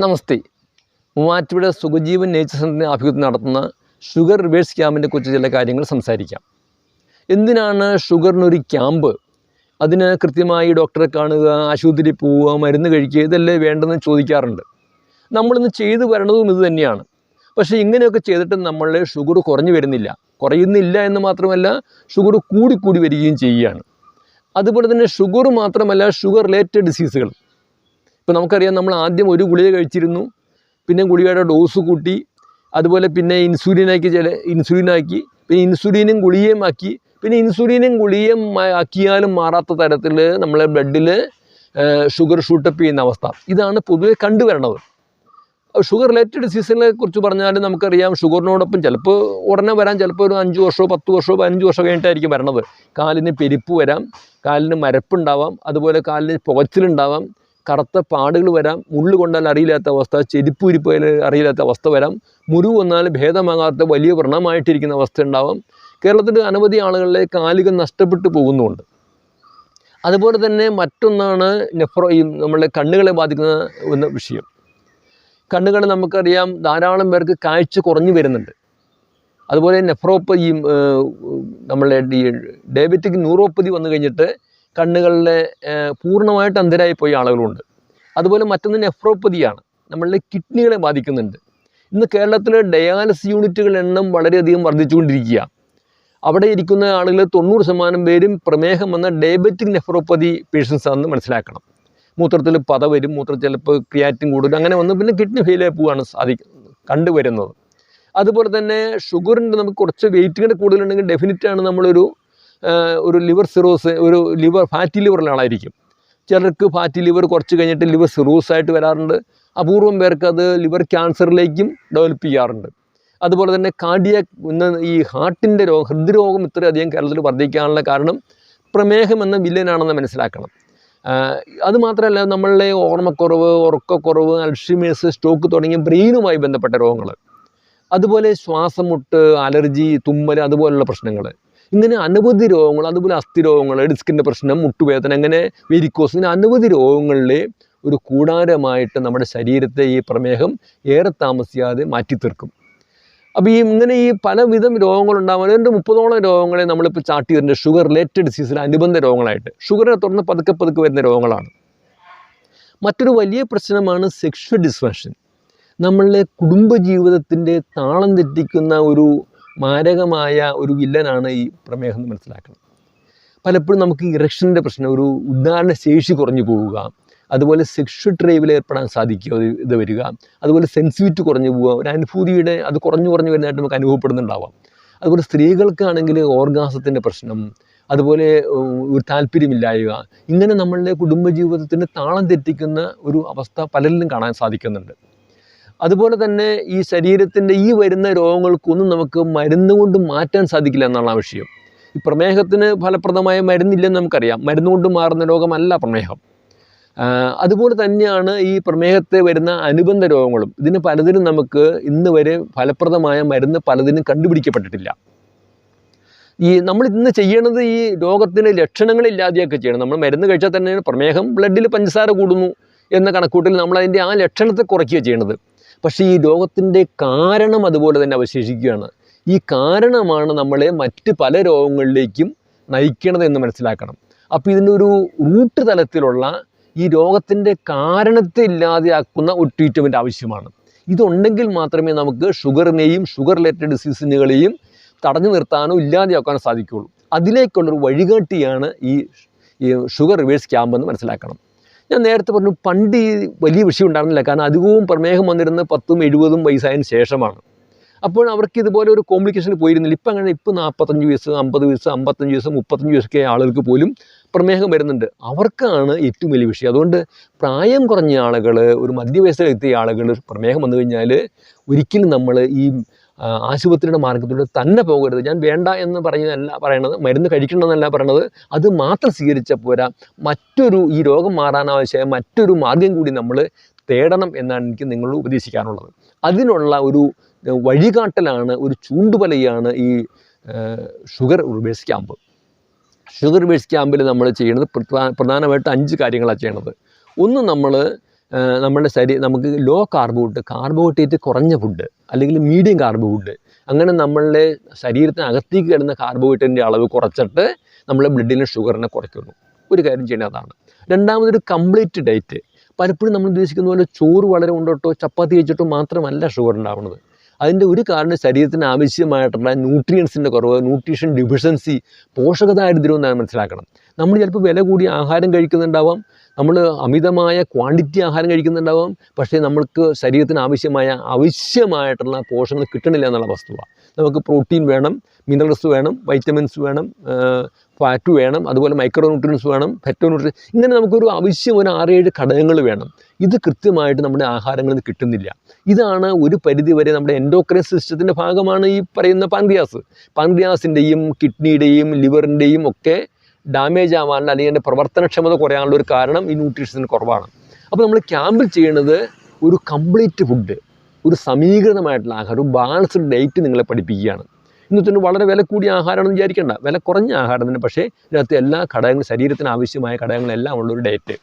നമസ്തേ. Muvattupuzha Sukhajeevan nature സെന്ററിന്റെ ആഭിമുഖ്യത്തിൽ നടത്തുന്ന ഷുഗർ റിവേഴ്സ് ക്യാമ്പിനെ കുറിച്ച് ചില കാര്യങ്ങൾ സംസാരിക്കാം. എന്തിനാണ് ഷുഗറിനൊരു ക്യാമ്പ്? അതിന് കൃത്യമായി ഡോക്ടറെ കാണുക ആശുപത്രിയിൽ പോവുക മരുന്ന് കഴിക്കുക ഇതല്ലേ വേണ്ടെന്ന് ചോദിക്കാറുണ്ട്. നമ്മളിന്ന് ചെയ്തു വരണതും ഇത് തന്നെയാണ്. പക്ഷേ ഇങ്ങനെയൊക്കെ ചെയ്തിട്ട് നമ്മളുടെ ഷുഗർ കുറഞ്ഞു വരുന്നില്ല. കുറയുന്നില്ല എന്ന് മാത്രമല്ല ഷുഗർ കൂടിക്കൂടി വരികയും ചെയ്യുകയാണ്. അതുപോലെ തന്നെ ഷുഗർ മാത്രമല്ല ഷുഗർ റിലേറ്റഡ് ഡിസീസുകൾ. ഇപ്പോൾ നമുക്കറിയാം നമ്മൾ ആദ്യം ഒരു ഗുളിക കഴിച്ചിരുന്നു പിന്നെ ഗുളികയുടെ ഡോസ് കൂട്ടി അതുപോലെ പിന്നെ ഇൻസുലിനാക്കി ചില ഇൻസുലിനാക്കി പിന്നെ ഇൻസുലിനും ഗുളികയും ആക്കി പിന്നെ ഇൻസുലിനും ഗുളികയും ആക്കിയാലും മാറാത്ത തരത്തിൽ നമ്മളെ ബ്ലഡിൽ ഷുഗർ ഷൂട്ടപ്പ് ചെയ്യുന്ന അവസ്ഥ. ഇതാണ് പൊതുവെ കണ്ടുവരണത് ഷുഗർ റിലേറ്റഡ് ഡിസീസിനെ കുറിച്ച് പറഞ്ഞാൽ നമുക്കറിയാം ഷുഗറിനോടൊപ്പം ചിലപ്പോൾ ഉടനെ വരാൻ ചിലപ്പോൾ ഒരു അഞ്ച് വർഷമോ പത്ത് വർഷമോ പതിനഞ്ച് വർഷമോ കഴിഞ്ഞിട്ടായിരിക്കും വരണത്. കാലിന് പെരുപ്പ് വരാം കാലിന് മരപ്പുണ്ടാവാം അതുപോലെ കാലിന് പുകച്ചിലുണ്ടാവാം കറുത്ത പാടുകൾ വരാം മുള്ളു കൊണ്ടാൽ അറിയില്ലാത്ത അവസ്ഥ ചെരുപ്പ് ഉരിപ്പോയാൽ അറിയില്ലാത്ത അവസ്ഥ വരാം മുറിവ് വന്നാൽ ഭേദമാകാത്ത വലിയ വ്രണമായിട്ടിരിക്കുന്ന അവസ്ഥ ഉണ്ടാവാം. കേരളത്തിൽ അനവധി ആളുകളിലെ കാലുകൾ നഷ്ടപ്പെട്ടു പോകുന്നുമുണ്ട്. അതുപോലെ തന്നെ മറ്റൊന്നാണ് നെഫ്രോ ഈ നമ്മളുടെ കണ്ണുകളെ ബാധിക്കുന്ന ഒന്ന് വിഷയം. കണ്ണുകൾ നമുക്കറിയാം ധാരാളം പേർക്ക് കാഴ്ച കുറഞ്ഞു വരുന്നുണ്ട്. അതുപോലെ നെഫ്രോപ്പ ഈ ഈ ഡയബറ്റിക് ന്യൂറോപ്പതി വന്നു കഴിഞ്ഞിട്ട് കണ്ണുകളിലെ പൂർണമായിട്ട് അന്ധരായി പോയ ആളുകളുണ്ട്. അതുപോലെ മറ്റൊന്ന് നെഫ്രോപ്പതിയാണ്. നമ്മളുടെ കിഡ്നികളെ ബാധിക്കുന്നുണ്ട്. ഇന്ന് കേരളത്തിലെ ഡയാലിസിസ് യൂണിറ്റുകളുടെ എണ്ണം വളരെയധികം വർദ്ധിച്ചുകൊണ്ടിരിക്കുകയാണ് അവിടെ ഇരിക്കുന്ന ആളുകൾ തൊണ്ണൂറ് ശതമാനം പേരും പ്രമേഹം വന്ന ഡയബറ്റിക് നെഫ്രോപ്പതി പേഷ്യൻസ് ആണെന്ന് മനസ്സിലാക്കണം. മൂത്രത്തിൽ പത വരും മൂത്രത്തിൽ ചിലപ്പോൾ ക്രിയാറ്റിൻ കൂടുതൽ അങ്ങനെ വന്ന് പിന്നെ കിഡ്നി ഫെയിൽ ഫെയിലായി പോവാണ് സാധിക്കുന്നത് കണ്ടുവരുന്നത്. അതുപോലെ തന്നെ ഷുഗറിന്റെ നമുക്ക് കുറച്ച് വെയിറ്റിങ്ങിന്റെ കൂടുതലുണ്ടെങ്കിൽ ഡെഫിനറ്റാണ് നമ്മളൊരു ഒരു ലിവർ സിറോസ് ഒരു ലിവർ ഫാറ്റി ലിവറുള്ള ആളായിരിക്കും ചിലർക്ക് ഫാറ്റി ലിവർ കുറച്ച് കഴിഞ്ഞിട്ട് ലിവർ സിറോസ് ആയിട്ട് വരാറുണ്ട്. അപൂർവം പേർക്ക് അത് ലിവർ ക്യാൻസറിലേക്കും ഡെവലപ്പ് ചെയ്യാറുണ്ട്. അതുപോലെ തന്നെ കാർഡിയാക് ഇന്ന് ഈ ഹാർട്ടിന്റെ രോഗം ഹൃദ്രോഗം ഇത്രയധികം കേരളത്തിൽ വർദ്ധിക്കാനുള്ള കാരണം പ്രമേഹം എന്ന വില്ലനാണെന്ന് മനസ്സിലാക്കണം. അതുമാത്രമല്ല അത് മാത്രമല്ല നമ്മളുടെ ഓർമ്മക്കുറവ് ഉറക്കക്കുറവ് അൽഷിമേഴ്സ് സ്ട്രോക്ക് തുടങ്ങിയ ബ്രെയിനുമായി ബന്ധപ്പെട്ട രോഗങ്ങൾ. അതുപോലെ ശ്വാസം മുട്ട് അലർജി തുമ്മൽ അതുപോലുള്ള പ്രശ്നങ്ങൾ. ഇങ്ങനെ അനവധി രോഗങ്ങൾ അതുപോലെ അസ്ഥി രോഗങ്ങൾ ഡിസ്കിന്റെ പ്രശ്നം മുട്ടുവേദന അങ്ങനെ വെരിക്കോസ് ഇങ്ങനെ അനവധി രോഗങ്ങളിൽ ഒരു കൂടാരമായിട്ട് നമ്മുടെ ശരീരത്തെ ഈ പ്രമേഹം ഏറെ താമസിയാതെ മാറ്റി തീർക്കും അപ്പോൾ ഈ ഇങ്ങനെ ഈ പലവിധം രോഗങ്ങളുണ്ടാകും രണ്ട് മുപ്പതോളം രോഗങ്ങളെ നമ്മളിപ്പോൾ ചാർട്ട് ചെയ്തിട്ടുണ്ട്. ഷുഗർ റിലേറ്റഡ് ഡിസീസിൽ അനുബന്ധ രോഗങ്ങളായിട്ട്. ഷുഗറിനെ തുടർന്ന് പതുക്കെ പതുക്കെ വരുന്ന രോഗങ്ങളാണ്. മറ്റൊരു വലിയ പ്രശ്നമാണ് സെക്ഷൽ ഡിസ്ഫങ്ഷൻ നമ്മളുടെ കുടുംബജീവിതത്തിന്റെ താളം തെറ്റിക്കുന്ന ഒരു മാരകമായ ഒരു വില്ലനാണ് ഈ പ്രമേഹം എന്ന് മനസ്സിലാക്കണം. പലപ്പോഴും നമുക്ക് ഇറക്ഷന്റെ പ്രശ്നം ഒരു ഉദാഹരണ ശേഷി കുറഞ്ഞു പോവുക അതുപോലെ സെക്ഷൽ ഡ്രൈവിൽ ഏർപ്പെടാൻ സാധിക്കുക ഇത് വരിക അതുപോലെ സെൻസിറ്റിവിറ്റി കുറഞ്ഞു പോവുക ഒരു അനുഭൂതിയുടെ അത് കുറഞ്ഞു കുറഞ്ഞു വരുന്നതായിട്ട് നമുക്ക് അനുഭവപ്പെടുന്നുണ്ടാവാം. അതുപോലെ സ്ത്രീകൾക്കാണെങ്കിൽ ഓർഗാസത്തിന്റെ പ്രശ്നം അതുപോലെ ഒരു താല്പര്യമില്ലായ്മ ഇങ്ങനെ നമ്മളുടെ കുടുംബജീവിതത്തിന്റെ താളം തെറ്റിക്കുന്ന ഒരു അവസ്ഥ പലരിലും കാണാൻ സാധിക്കുന്നുണ്ട്. അതുപോലെ തന്നെ ഈ ശരീരത്തിന്റെ ഈ വരുന്ന രോഗങ്ങൾക്കൊന്നും നമുക്ക് മരുന്ന് കൊണ്ട് മാറ്റാൻ സാധിക്കില്ല എന്നാണ് ആ വിഷയം. ഈ പ്രമേഹത്തിന് ഫലപ്രദമായ മരുന്നില്ലെന്ന് നമുക്കറിയാം. മരുന്ന് കൊണ്ട് മാറുന്ന രോഗമല്ല പ്രമേഹം. അതുപോലെ തന്നെയാണ് ഈ പ്രമേഹത്തെ വരുന്ന അനുബന്ധ രോഗങ്ങളും. ഇതിന് പലതിനും നമുക്ക് ഇന്ന് വരെ ഫലപ്രദമായ മരുന്ന് പലതിനും കണ്ടുപിടിക്കപ്പെട്ടിട്ടില്ല. ഈ നമ്മൾ ഇന്ന് ചെയ്യണത് ഈ രോഗത്തിന് ലക്ഷണങ്ങളില്ലാതെയൊക്കെ ചെയ്യണം. നമ്മൾ മരുന്ന് കഴിച്ചാൽ തന്നെ പ്രമേഹം ബ്ലഡിൽ പഞ്ചസാര കൂടുന്നു എന്ന കണക്കൂട്ടിൽ നമ്മൾ അതിന്റെ ആ ലക്ഷണത്തെ കുറയ്ക്കുക ചെയ്യണത്. പക്ഷേ ഈ രോഗത്തിന്റെ കാരണം അതുപോലെ തന്നെ അവശേഷിക്കുകയാണ്. ഈ കാരണമാണ് നമ്മളെ മറ്റ് പല രോഗങ്ങളിലേക്കും നയിക്കണത് എന്ന് മനസ്സിലാക്കണം. അപ്പോൾ ഇതിന്റെ ഒരു റൂട്ട് തലത്തിലുള്ള ഈ രോഗത്തിന്റെ കാരണത്തെ ഇല്ലാതെയാക്കുന്ന ഒരു ട്രീറ്റ്മെന്റ് ആവശ്യമാണ്. ഇതുണ്ടെങ്കിൽ മാത്രമേ നമുക്ക് ഷുഗറിനെയും ഷുഗർ റിലേറ്റഡ് ഡിസീസിനുകളെയും തടഞ്ഞു നിർത്താനോ ഇല്ലാതെയാക്കാനോ സാധിക്കുകയുള്ളൂ. അതിലേക്കുള്ളൊരു വഴികാട്ടിയാണ് ഈ ഈ ഷുഗർ റിവേഴ്സ് ക്യാമ്പ് എന്ന് മനസ്സിലാക്കണം. ഞാൻ നേരത്തെ പറഞ്ഞു പണ്ട് ഈ വലിയ വിഷയം ഉണ്ടായിരുന്നില്ല. കാരണം അധികവും പ്രമേഹം വന്നിരുന്നത് പത്തും എഴുപതും വയസ്സായതിനു ശേഷമാണ്. അപ്പോൾ അവർക്ക് ഇതുപോലെ ഒരു കോംപ്ലിക്കേഷൻ പോയിരുന്നില്ല. ഇപ്പം അങ്ങനെ ഇപ്പം നാൽപ്പത്തഞ്ച് വയസ്സ് അമ്പത് വയസ്സ് അമ്പത്തഞ്ച് വയസ്സ് മുപ്പത്തഞ്ച് വയസ്സൊക്കെ ആളുകൾക്ക് പോലും പ്രമേഹം വരുന്നുണ്ട്. അവർക്കാണ് ഏറ്റവും വലിയ വിഷയം. അതുകൊണ്ട് പ്രായം കുറഞ്ഞ ആളുകൾ ഒരു മധ്യവയസ്സിലെത്തിയ ആളുകൾ പ്രമേഹം വന്നു കഴിഞ്ഞാൽ ഒരിക്കലും നമ്മൾ ഈ ആശുപത്രിയുടെ മാർഗത്തിലൂടെ തന്നെ പോകരുത്. ഞാൻ വേണ്ട എന്ന് പറയുന്നതല്ല പറയണത് മരുന്ന് കഴിക്കണമെന്നല്ല പറയണത്. അത് മാത്രം സ്വീകരിച്ചാൽ പോരാ. മറ്റൊരു ഈ രോഗം മാറാനാവശ്യമായ മറ്റൊരു മാർഗം കൂടി നമ്മൾ തേടണം എന്നാണ് എനിക്ക് നിങ്ങളോട് ഉപദേശിക്കാനുള്ളത്. അതിനുള്ള ഒരു വഴികാട്ടലാണ് ഒരു ചൂണ്ടുപലയാണ് ഈ sugar reverse camp. Sugar reverse ക്യാമ്പിൽ നമ്മൾ ചെയ്യുന്നത് പ്രധാനമായിട്ട് അഞ്ച് കാര്യങ്ങളാണ് ചെയ്യണത്. ഒന്ന് നമ്മൾ നമ്മുടെ ശരീരം നമുക്ക് ലോ കാർബോഹൈഡ്രേറ്റ് കാർബോഹൈഡ്രേറ്റ് കുറഞ്ഞ ഫുഡ്. അല്ലെങ്കിൽ മീഡിയം കാർബോഹൈഡ്രേറ്റ് അങ്ങനെ നമ്മളുടെ ശരീരത്തിന് അകത്തേക്ക് കിടന്ന കാർബോഹൈഡ്രേറ്റിന്റെ അളവ് കുറച്ചിട്ട് നമ്മളെ ബ്ലഡിലെ ഷുഗറിനെ കുറയ്ക്കുന്നു. ഒരു കാര്യം ചെയ്യുന്നത് അതാണ്. രണ്ടാമതൊരു കംപ്ലീറ്റ് ഡയറ്റ് പലപ്പോഴും നമ്മൾ ഉദ്ദേശിക്കുന്ന പോലെ ചോറ് വളരെ ഉണ്ടോട്ടോ ചപ്പാത്തി കഴിച്ചിട്ടോ മാത്രമല്ല ഷുഗർ ഉണ്ടാവുന്നത്. അതിന്റെ ഒരു കാരണം ശരീരത്തിന് ആവശ്യമായിട്ടുള്ള ന്യൂട്രിയൻസിന്റെ കുറവ് ന്യൂട്രീഷൻ ഡിഫിഷ്യൻസി പോഷകദാരിദ്ര്യം എന്നാണ് മനസ്സിലാക്കണം. നമ്മൾ ചിലപ്പോൾ വില കൂടി ആഹാരം കഴിക്കുന്നുണ്ടാവാം. നമ്മൾ അമിതമായ ക്വാണ്ടിറ്റി ആഹാരം കഴിക്കുന്നുണ്ടാവാം. പക്ഷേ നമ്മൾക്ക് ശരീരത്തിന് ആവശ്യമായ ആവശ്യമായിട്ടുള്ള പോഷണങ്ങൾ കിട്ടണില്ല എന്നുള്ള വസ്തുവാണ് നമുക്ക് പ്രോട്ടീൻ വേണം മിനറൽസ് വേണം വൈറ്റമിൻസ് വേണം ഫാറ്റ് വേണം അതുപോലെ മൈക്രോ ന്യൂട്രിയൻസ് വേണം ഫെറ്റോ ന്യൂട്രിയൻസ് ഇങ്ങനെ നമുക്കൊരു ആവശ്യം ഒരു ആറേഴ് ഘടകങ്ങൾ വേണം. ഇത് കൃത്യമായിട്ട് നമ്മുടെ ആഹാരങ്ങളിൽ നിന്ന് കിട്ടുന്നില്ല. ഇതാണ് ഒരു പരിധിവരെ നമ്മുടെ എൻഡോക്രൈൻ സിസ്റ്റത്തിന്റെ ഭാഗമാണ് ഈ പറയുന്ന പാൻക്രിയാസ് പാൻക്രിയാസിന്റെയും കിഡ്നിയുടെയും ലിവറിന്റെയും ഒക്കെ ഡാമേജ് ആവാനുള്ള അല്ലെങ്കിൽ അതിന്റെ പ്രവർത്തനക്ഷമത കുറയാനുള്ള ഒരു കാരണം ഈ ന്യൂട്രീഷൻസിന് കുറവാണ്. അപ്പോൾ നമ്മൾ ക്യാമ്പിൽ ചെയ്യുന്നത് ഒരു കംപ്ലീറ്റ് ഫുഡ് ഒരു സമീകൃതമായിട്ടുള്ള ആഹാരം ഒരു ബാലൻസ്ഡ് ഡയറ്റ് നിങ്ങളെ പഠിപ്പിക്കുകയാണ്. ഇന്നത്തെ വളരെ വില കൂടിയ ആഹാരമാണെന്ന് വിചാരിക്കേണ്ട. വില കുറഞ്ഞ ആഹാരം തന്നെ പക്ഷേ ഇതിനകത്ത് എല്ലാ ഘടകങ്ങളും ശരീരത്തിന് ആവശ്യമായ ഘടകങ്ങളെല്ലാം ഉള്ള ഒരു ഡയറ്റ്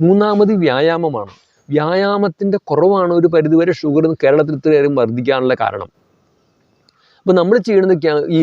മൂന്നാമത് വ്യായാമമാണ്. വ്യായാമത്തിന്റെ കുറവാണ് ഒരു പരിധിവരെ ഷുഗർ കേരളത്തിൽ ഇത്രയേറെ വർദ്ധിക്കാനുള്ള കാരണം. അപ്പോൾ നമ്മൾ ചെയ്യുന്നത് ഈ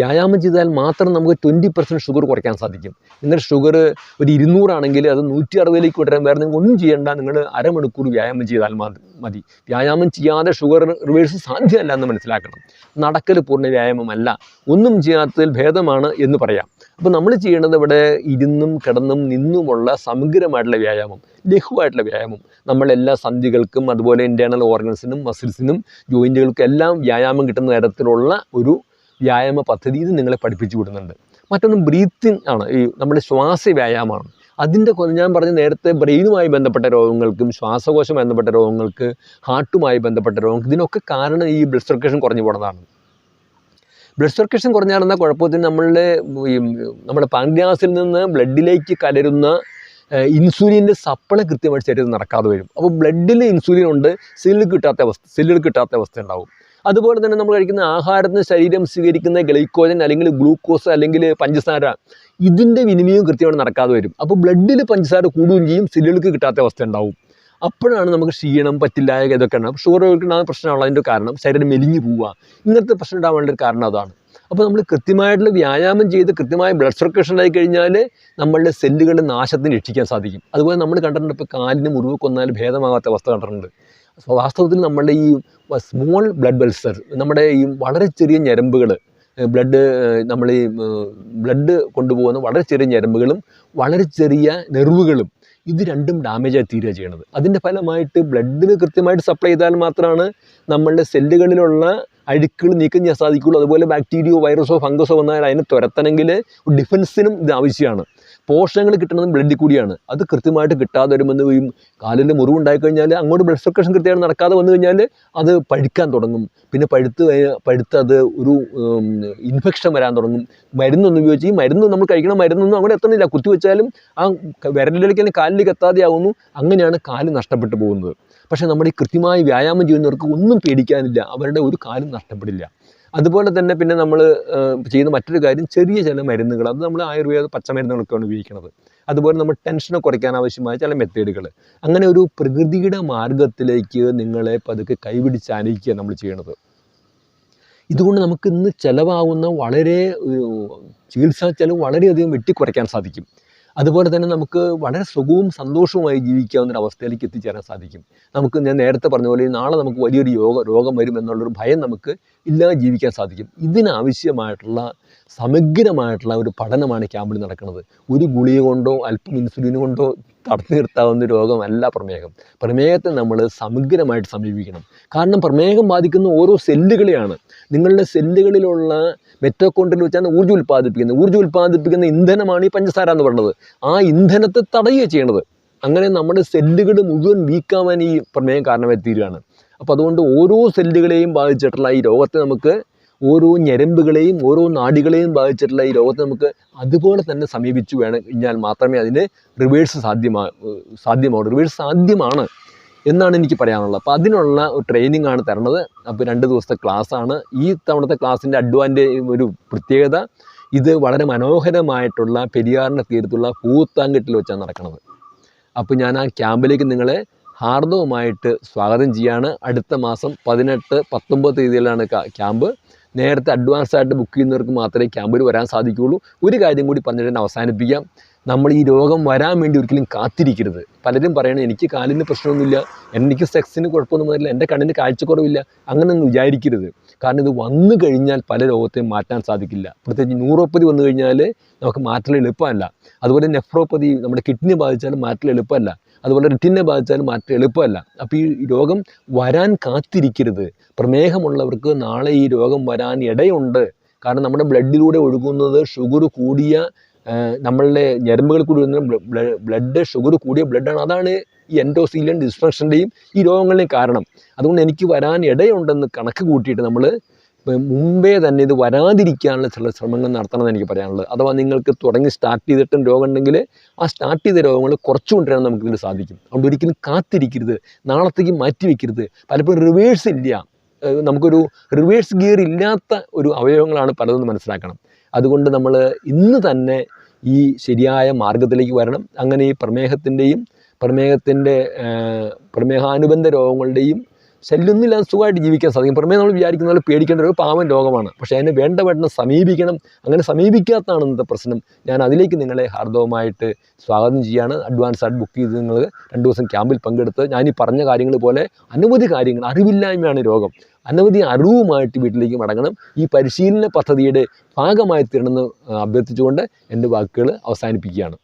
വ്യായാമം ചെയ്താൽ മാത്രം നമുക്ക് ട്വന്റി പെർസെന്റ് ഷുഗർ കുറയ്ക്കാൻ സാധിക്കും. നിങ്ങളുടെ ഷുഗർ ഒരു ഇരുന്നൂറാണെങ്കിൽ അത് നൂറ്റി അറുപതിലേക്ക് കൊണ്ടുവരാൻ വേറെ നിങ്ങൾ ഒന്നും ചെയ്യേണ്ട. നിങ്ങൾ അരമണിക്കൂർ വ്യായാമം ചെയ്താൽ മതി. മതി. വ്യായാമം ചെയ്യാതെ ഷുഗർ റിവേഴ്സ് സാധ്യമല്ല എന്ന് മനസ്സിലാക്കണം. നടക്കൽ പൂർണ വ്യായാമമല്ല. ഒന്നും ചെയ്യാത്തതിൽ ഭേദമാണ് എന്ന് പറയാം. അപ്പോൾ നമ്മൾ ചെയ്യേണ്ടത് ഇവിടെ ഇരുന്നും കിടന്നും നിന്നുമുള്ള സമഗ്രമായിട്ടുള്ള വ്യായാമം ലഘുവായിട്ടുള്ള വ്യായാമം. നമ്മളെല്ലാ സന്ധികൾക്കും അതുപോലെ ഇന്റേർണൽ ഓർഗൻസിനും മസിൽസിനും ജോയിന്റുകൾക്കും എല്ലാം വ്യായാമം കിട്ടുന്ന തരത്തിലുള്ള ഒരു വ്യായാമ പദ്ധതി ഇത് നിങ്ങളെ പഠിപ്പിച്ചു വിടുന്നുണ്ട്. മറ്റൊന്ന് ബ്രീത്തിങ് ആണ്. ഈ നമ്മുടെ ശ്വാസ വ്യായാമമാണ് അതിന്റെ ഞാൻ പറഞ്ഞ നേരത്തെ ബ്രെയിനുമായി ബന്ധപ്പെട്ട രോഗങ്ങൾക്കും ശ്വാസകോശം ബന്ധപ്പെട്ട രോഗങ്ങൾക്ക് ഹാർട്ടുമായി ബന്ധപ്പെട്ട രോഗങ്ങൾക്ക് ഇതിനൊക്കെ കാരണം ഈ ബ്ലഡ് സർക്കുലേഷൻ കുറഞ്ഞു പോകുന്നതാണ് ബ്ലഡ് സർക്കുലേഷൻ കുറഞ്ഞാണെന്ന കുഴപ്പത്തിന് നമ്മളുടെ നമ്മുടെ പാൻഗ്യാസിൽ നിന്ന് ബ്ലഡിലേക്ക് കലരുന്ന ഇൻസുലിന്റെ സപ്ലൈ കൃത്യമായിട്ട് ശരീരത്തിൽ നടക്കാതെ വരും. അപ്പോൾ ബ്ലഡിൽ ഇൻസുലിൻ ഉണ്ട് സെല്ലിൽ കിട്ടാത്ത അവസ്ഥ സെല്ലുകൾ കിട്ടാത്ത അവസ്ഥ ഉണ്ടാവും. അതുപോലെ തന്നെ നമ്മൾ കഴിക്കുന്ന ആഹാരത്തിന് ശരീരം സ്വീകരിക്കുന്ന ഗ്ലൈക്കോജൻ അല്ലെങ്കിൽ ഗ്ലൂക്കോസ് അല്ലെങ്കിൽ പഞ്ചസാര ഇതിന്റെ വിനിമയം കൃത്യമായിട്ട് നടക്കാതെ വരും. അപ്പോൾ ബ്ലഡിൽ പഞ്ചസാര കൂടുകയും ചെയ്യും സെല്ലുകൾക്ക് കിട്ടാത്ത അവസ്ഥ ഉണ്ടാവും. അപ്പോഴാണ് നമുക്ക് ക്ഷീണം പറ്റില്ല ഇതൊക്കെ ഉണ്ടാകും ഷുഗർ ഉണ്ടാകുന്ന പ്രശ്നമുള്ള അതിന്റെ കാരണം. ശരീരം മെലിഞ്ഞു പോവുക. ഇങ്ങനത്തെ പ്രശ്നം ഉണ്ടാവാനുള്ള ഒരു കാരണം അതാണ്. അപ്പോൾ നമ്മൾ കൃത്യമായിട്ടുള്ള വ്യായാമം ചെയ്ത് കൃത്യമായ ബ്ലഡ് സർക്കുലേഷൻ ആയി കഴിഞ്ഞാൽ നമ്മളുടെ സെല്ലുകളുടെ നാശത്തിന് രക്ഷിക്കാൻ സാധിക്കും. അതുപോലെ നമ്മൾ കണ്ടിട്ടുണ്ട് ഇപ്പോൾ കാലിന് മുറിവ് കൊന്നാൽ ഭേദമാകാത്ത അവസ്ഥ കണ്ടിട്ടുണ്ട്. വാസ്തവത്തിൽ നമ്മളുടെ ഈ സ്മോൾ ബ്ലഡ് വെൽസർ നമ്മുടെ ഈ വളരെ ചെറിയ ഞരമ്പുകൾ ബ്ലഡ് നമ്മൾ ഈ ബ്ലഡ് കൊണ്ടുപോകുന്ന വളരെ ചെറിയ ഞരമ്പുകളും വളരെ ചെറിയ നെർവുകളും ഇത് രണ്ടും ഡാമേജായി തീരുക ചെയ്യണത്. അതിന്റെ ഫലമായിട്ട് ബ്ലഡിന് കൃത്യമായിട്ട് സപ്ലൈ ചെയ്താൽ മാത്രമാണ് നമ്മളുടെ സെല്ലുകളിലുള്ള അഴുക്കുകൾ നീക്കം ചെയ്യാൻ സാധിക്കുള്ളൂ അതുപോലെ ബാക്ടീരിയോ വൈറസോ ഫംഗസോ വന്നാൽ അതിനെ തുരത്തണമെങ്കിൽ ഡിഫൻസിനും ഇത് ആവശ്യമാണ്. പോഷകങ്ങൾ കിട്ടുന്നത് ബ്ലഡിൽ കൂടിയാണ്. അത് കൃത്യമായിട്ട് കിട്ടാതെ വരുമെന്ന് കാലിൽ മുറിവുണ്ടായി കഴിഞ്ഞാൽ അങ്ങോട്ട് ബ്ലഡ് സർക്കുലേഷൻ കൃത്യമായിട്ട് നടക്കാതെ വന്നു കഴിഞ്ഞാൽ അത് പഴുക്കാൻ തുടങ്ങും. പിന്നെ പഴുത്ത് പഴുത്ത് അത് ഒരു ഇൻഫെക്ഷൻ വരാൻ തുടങ്ങും. മരുന്നൊന്നും ഉപയോഗിച്ച് ഈ മരുന്ന് നമ്മൾ കഴിക്കണ മരുന്നൊന്നും അങ്ങോട്ട് എത്തുന്നില്ല കുത്തിവെച്ചാലും ആ വിരലിലേക്ക് അല്ലെങ്കിൽ കാലിലേക്ക് എത്താതെ ആവുന്നു അങ്ങനെയാണ് കാൽ നഷ്ടപ്പെട്ടു പോകുന്നത്. പക്ഷേ നമ്മുടെ ഈ കൃത്യമായി വ്യായാമം ചെയ്യുന്നവർക്ക് ഒന്നും പേടിക്കാനില്ല. അവരുടെ ഒരു കാലും നഷ്ടപ്പെടില്ല. അതുപോലെ തന്നെ പിന്നെ നമ്മൾ ചെയ്യുന്ന മറ്റൊരു കാര്യം ചെറിയ ചില മരുന്നുകൾ. അത് നമ്മൾ ആയുർവേദ പച്ചമരുന്നുകളൊക്കെയാണ് ഉപയോഗിക്കുന്നത്. അതുപോലെ നമ്മൾ ടെൻഷനെ കുറയ്ക്കാൻ ആവശ്യമായ ചില മെത്തേഡുകൾ അങ്ങനെ ഒരു പ്രകൃതിയുടെ മാർഗത്തിലേക്ക് നിങ്ങളെ പതുക്കെ കൈപിടിച്ച് അനയിക്കുക നമ്മൾ ചെയ്യണത്. ഇതുകൊണ്ട് നമുക്ക് ഇന്ന് ചിലവാകുന്ന വളരെ ചികിത്സാ ചിലവ് വളരെയധികം വെട്ടിക്കുറയ്ക്കാൻ സാധിക്കും. അതുപോലെ തന്നെ നമുക്ക് വളരെ സുഖവും സന്തോഷവുമായി ജീവിക്കാവുന്ന ഒരു അവസ്ഥയിലേക്ക് എത്തിച്ചേരാൻ സാധിക്കും. നമുക്ക് ഞാൻ നേരത്തെ പറഞ്ഞ പോലെ നാളെ നമുക്ക് വലിയൊരു യോഗ രോഗം വരും എന്നുള്ളൊരു ഭയം നമുക്ക് ഇല്ലാതെ ജീവിക്കാൻ സാധിക്കും. ഇതിനാവശ്യമായിട്ടുള്ള സമഗ്രമായിട്ടുള്ള ഒരു പഠനമാണ് ക്യാമ്പിൽ നടക്കുന്നത്. ഒരു ഗുളിക കൊണ്ടോ അല്പം ഇൻസുലിൻ കൊണ്ടോ തടഞ്ഞു നിർത്താവുന്ന രോഗമല്ല പ്രമേഹം. പ്രമേഹത്തെ നമ്മൾ സമഗ്രമായിട്ട് സമീപിക്കണം. കാരണം പ്രമേഹം ബാധിക്കുന്ന ഓരോ സെല്ലുകളെയാണ്. നിങ്ങളുടെ സെല്ലുകളിലുള്ള മെറ്റോക്കോണ്ടിൽ വെച്ചാണ് ഊർജം ഉൽപ്പാദിപ്പിക്കുന്നത്. ഊർജം ഉൽപ്പാദിപ്പിക്കുന്ന ഇന്ധനമാണ് ഈ പഞ്ചസാര എന്ന് പറയുന്നത്. ആ ഇന്ധനത്തെ തടയുക ചെയ്യണത്. അങ്ങനെ നമ്മുടെ സെല്ലുകൾ മുഴുവൻ വീക്കാവാൻ ഈ പ്രമേഹം കാരണമായി തീരുകയാണ്. അപ്പോൾ അതുകൊണ്ട് ഓരോ സെല്ലുകളെയും ബാധിച്ചിട്ടുള്ള ഈ രോഗത്തെ നമുക്ക് ഓരോ ഞരമ്പുകളെയും ഓരോ നാടികളെയും ബാധിച്ചിട്ടുള്ള ഈ രോഗത്തെ നമുക്ക് അതുപോലെ തന്നെ സമീപിച്ചു വേണം കഴിഞ്ഞാൽ മാത്രമേ അതിന് റിവേഴ്സ് സാധ്യമാ സാധ്യമാവുള്ളൂ. റിവേഴ്സ് സാധ്യമാണ് എന്നാണ് എനിക്ക് പറയാനുള്ളത്. അപ്പോൾ അതിനുള്ള ഒരു ട്രെയിനിങ് ആണ് തരണത്. അപ്പോൾ രണ്ട് ദിവസത്തെ ക്ലാസ്സാണ് ഈ തവണത്തെ ക്ലാസ്സിന്റെ അഡ്വാന്റേജ് ഒരു പ്രത്യേകത ഇത് വളരെ മനോഹരമായിട്ടുള്ള പെരിയാറിന്റെ തീരത്തുള്ള പൂത്താങ്കെട്ടിൽ വെച്ചാണ് നടക്കുന്നത് അപ്പോൾ ഞാൻ ആ ക്യാമ്പിലേക്ക് നിങ്ങളെ ഹാർദവുമായിട്ട് സ്വാഗതം ചെയ്യാണ്. അടുത്ത മാസം പതിനെട്ട് പത്തൊമ്പത് തീയതിയിലാണ് ക്യാമ്പ്. നേരത്തെ അഡ്വാൻസ് ആയിട്ട് ബുക്ക് ചെയ്യുന്നവർക്ക് മാത്രമേ ക്യാമ്പിൽ വരാൻ സാധിക്കുകയുള്ളൂ. ഒരു കാര്യം കൂടി പറഞ്ഞിട്ട് തന്നെ അവസാനിപ്പിക്കാം. നമ്മൾ ഈ രോഗം വരാൻ വേണ്ടി ഒരിക്കലും കാത്തിരിക്കരുത്. പലരും പറയണത് എനിക്ക് കാലിന് പ്രശ്നമൊന്നുമില്ല. എനിക്ക് സെക്സിന് കുഴപ്പമൊന്നും വരില്ല എന്റെ കണ്ണിന് കാഴ്ചക്കുറവില്ല. അങ്ങനെയൊന്നും വിചാരിക്കരുത്. കാരണം ഇത് വന്നു കഴിഞ്ഞാൽ പല രോഗത്തെയും മാറ്റാൻ സാധിക്കില്ല. പ്രത്യേകിച്ച് ന്യൂറോപ്പതി വന്നു കഴിഞ്ഞാൽ നമുക്ക് മാറ്റൽ എളുപ്പമല്ല. അതുപോലെ നെഫ്രോപ്പതി നമ്മുടെ കിഡ്നി ബാധിച്ചാൽ മാറ്റൽ എളുപ്പമല്ല. അതുപോലെ റിറ്റിനെ ബാധിച്ചാലും മാറ്റം എളുപ്പമല്ല. അപ്പോൾ ഈ രോഗം വരാൻ കാത്തിരിക്കരുത്. പ്രമേഹമുള്ളവർക്ക് നാളെ ഈ രോഗം വരാൻ ഇടയുണ്ട്. കാരണം നമ്മുടെ ബ്ലഡിലൂടെ ഒഴുകുന്നത് ഷുഗർ കൂടിയ നമ്മളുടെ ഞരമ്പുകൾ കൂടി വരുന്ന ബ്ലഡ് ഷുഗർ കൂടിയ ബ്ലഡാണ് അതാണ് ഈ എൻഡോസീലിയൻ ഡിസ്ഫങ്ഷന്റെയും ഈ രോഗങ്ങളുടെയും കാരണം. അതുകൊണ്ട് എനിക്ക് വരാൻ ഇടയുണ്ടെന്ന് കണക്ക് കൂട്ടിയിട്ട് നമ്മൾ മുമ്പേ തന്നെ ഇത് വരാതിരിക്കാനുള്ള ചില ശ്രമങ്ങൾ നടത്തണമെന്ന് എനിക്ക് പറയാനുള്ളത്. അഥവാ നിങ്ങൾക്ക് തുടങ്ങി സ്റ്റാർട്ട് ചെയ്തിട്ടും രോഗം ഉണ്ടെങ്കിൽ ആ സ്റ്റാർട്ട് ചെയ്ത രോഗങ്ങൾ കുറച്ച് കൊണ്ടുവരാൻ നമുക്ക് ഇതിന് സാധിക്കും. അതുകൊണ്ട് ഒരിക്കലും കാത്തിരിക്കരുത്. നാളത്തേക്ക് മാറ്റി വയ്ക്കരുത് പലപ്പോഴും റിവേഴ്സ് ഇല്ല നമുക്കൊരു റിവേഴ്സ് ഗിയർ ഇല്ലാത്ത ഒരു അവയവങ്ങളാണ് പലതെന്ന് മനസ്സിലാക്കണം. അതുകൊണ്ട് നമ്മൾ ഇന്ന് തന്നെ ഈ ശരിയായ മാർഗത്തിലേക്ക് വരണം. അങ്ങനെ ഈ പ്രമേഹത്തിന്റെയും പ്രമേഹത്തിന്റെ പ്രമേഹാനുബന്ധ രോഗങ്ങളുടെയും ശല്യമൊന്നുമില്ലാതെ സുഖമായിട്ട് ജീവിക്കാൻ സാധിക്കും. പുറമേ നമ്മൾ വിചാരിക്കുന്ന പോലെ പേടിക്കേണ്ട ഒരു പാവൻ രോഗമാണ് പക്ഷേ അതിനെ വേണ്ട വേണ്ട സമീപിക്കണം. അങ്ങനെ സമീപിക്കാത്തതാണ് ഇന്നത്തെ പ്രശ്നം. ഞാൻ അതിലേക്ക് നിങ്ങളെ ഹാർദവമായിട്ട് സ്വാഗതം ചെയ്യാണ് അഡ്വാൻസ് ആയിട്ട് ബുക്ക് ചെയ്ത് നിങ്ങൾ രണ്ട് ദിവസം ക്യാമ്പിൽ പങ്കെടുത്ത് ഞാൻ ഈ പറഞ്ഞ കാര്യങ്ങൾ പോലെ അനവധി കാര്യങ്ങൾ അറിവില്ലായ്മയാണ് രോഗം. അനവധി അറിവുമായിട്ട് വീട്ടിലേക്ക് മടങ്ങണം. ഈ പരിശീലന പദ്ധതിയുടെ ഭാഗമായി തീരണമെന്ന് അഭ്യർത്ഥിച്ചുകൊണ്ട് എന്റെ വാക്കുകൾ അവസാനിപ്പിക്കുകയാണ്.